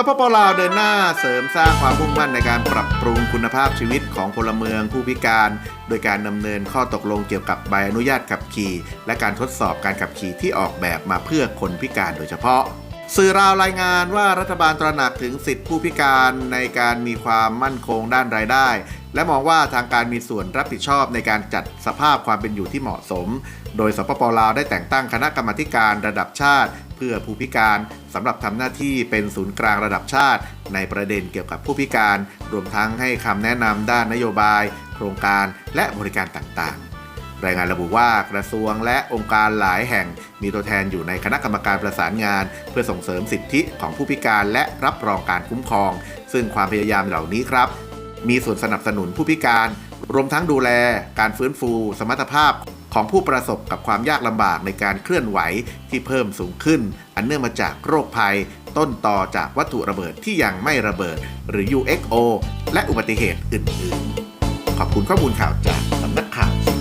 สปปลาวเดินหน้าเสริมสร้างความมุ่งมั่นในการปรับปรุงคุณภาพชีวิตของพลเมืองผู้พิการ โดยการดำเนินข้อตกลงเกี่ยวกับใบอนุญาตขับขี่ และการทดสอบการขับขี่ที่ออกแบบมาเพื่อคนพิการโดยเฉพาะ สื่อราวรายงานว่ารัฐบาลตระหนักถึงสิทธิผู้พิการในการมีความมั่นคงด้านรายได้ และมองว่าทางการมีส่วนรับผิดชอบในการจัดสภาพความเป็นอยู่ที่เหมาะสม โดยสปปลาวได้แต่งตั้งคณะกรรมการระดับชาติ เพื่อผู้พิการสำหรับทำหน้าที่เป็นศูนย์กลางระดับชาติ ในประเด็นเกี่ยวกับผู้พิการ รวมทั้งให้คำแนะนำด้านนโยบาย โครงการและบริการต่างๆ รายงานระบุว่ากระทรวงและองค์การหลายแห่ง มีตัวแทนอยู่ในคณะกรรมการประสานงาน เพื่อส่งเสริมสิทธิของผู้พิการและรับรองการคุ้มครอง ซึ่งความพยายามเหล่านี้ครับ มีส่วนสนับสนุนผู้พิการ รวมทั้งดูแลการฟื้นฟู สมรรถภาพของผู้ประสบกับความยากลำบากในการเคลื่อนไหวที่เพิ่มสูงขึ้น อันเนื่องมาจากโรคภัย ต้นต่อจากวัตถุระเบิดที่ยังไม่ระเบิด หรือ UXO และอุบัติเหตุอื่น ๆ ขอบคุณข้อมูลข่าวจากสำนักข่าว